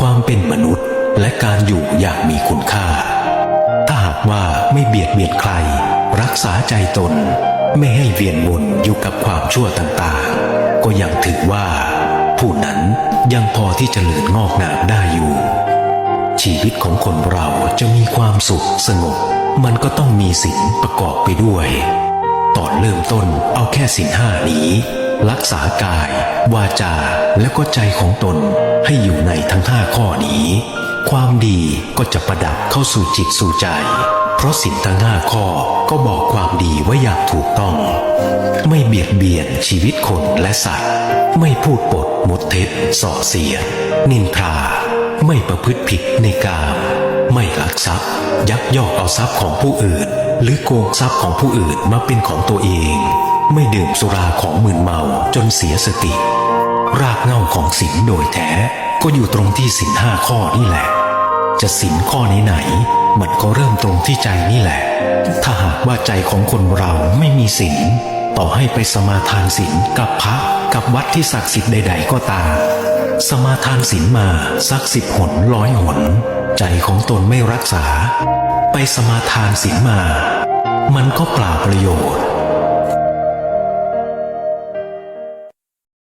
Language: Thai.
ความเป็นมนุษย์และการอยู่อย่างมีคุณค่า ถ้าหากว่าไม่เบียดเบียนใคร รักษาใจตน ไม่ให้เวียนวนอยู่กับความชั่วต่างๆ ก็ยังถือว่า ผู้นั้นยังพอที่จะเลือนงอกงามได้อยู่ ชีวิตของคนเราจะมีความสุขสงบ มันก็ต้องมีศีลประกอบไปด้วย ตอนเริ่มต้นเอาแค่ศีลห้านี้ รักษากาย วาจาและก็ใจของตนให้อยู่ในทั้งห้าข้อนี้ ความดีก็จะประดับเข้าสู่จิตสู่ใจ เพราะศีลทั้งห้าข้อก็บอกความดีไว้อย่างถูกต้อง ไม่เบียดเบียนชีวิตคนและสัตว์ ไม่พูดปดมดเท็จส่อเสียดนินทรา ไม่ประพฤติผิดในกามไม่ลักทรัพย์ ยักยอกเอาทรัพย์ของผู้อื่น หรือโกงทรัพย์ของผู้อื่นมาเป็นของตัวเอง ไม่ดื่มสุราของมึนเมาจนเสียสติ รากเง้าของศีลโดยแท้ ก็อยู่ตรงที่ศีลห้าข้อนี่แหละ จะศีลข้อไหนไหน มันก็เริ่มตรงที่ใจนี่แหละ ถ้าหากว่าใจของคนเราไม่มีศีลต่อให้ไปสมาทานศีลกับพระกับวัดที่ศักดิ์สิทธิ์ใด ๆ ก็ตาม สมาทานศีลมาสักสิบหนร้อยหน ใจของตนไม่รักษา ไปสมาทานศีลมา มันก็เปล่าประโยชน์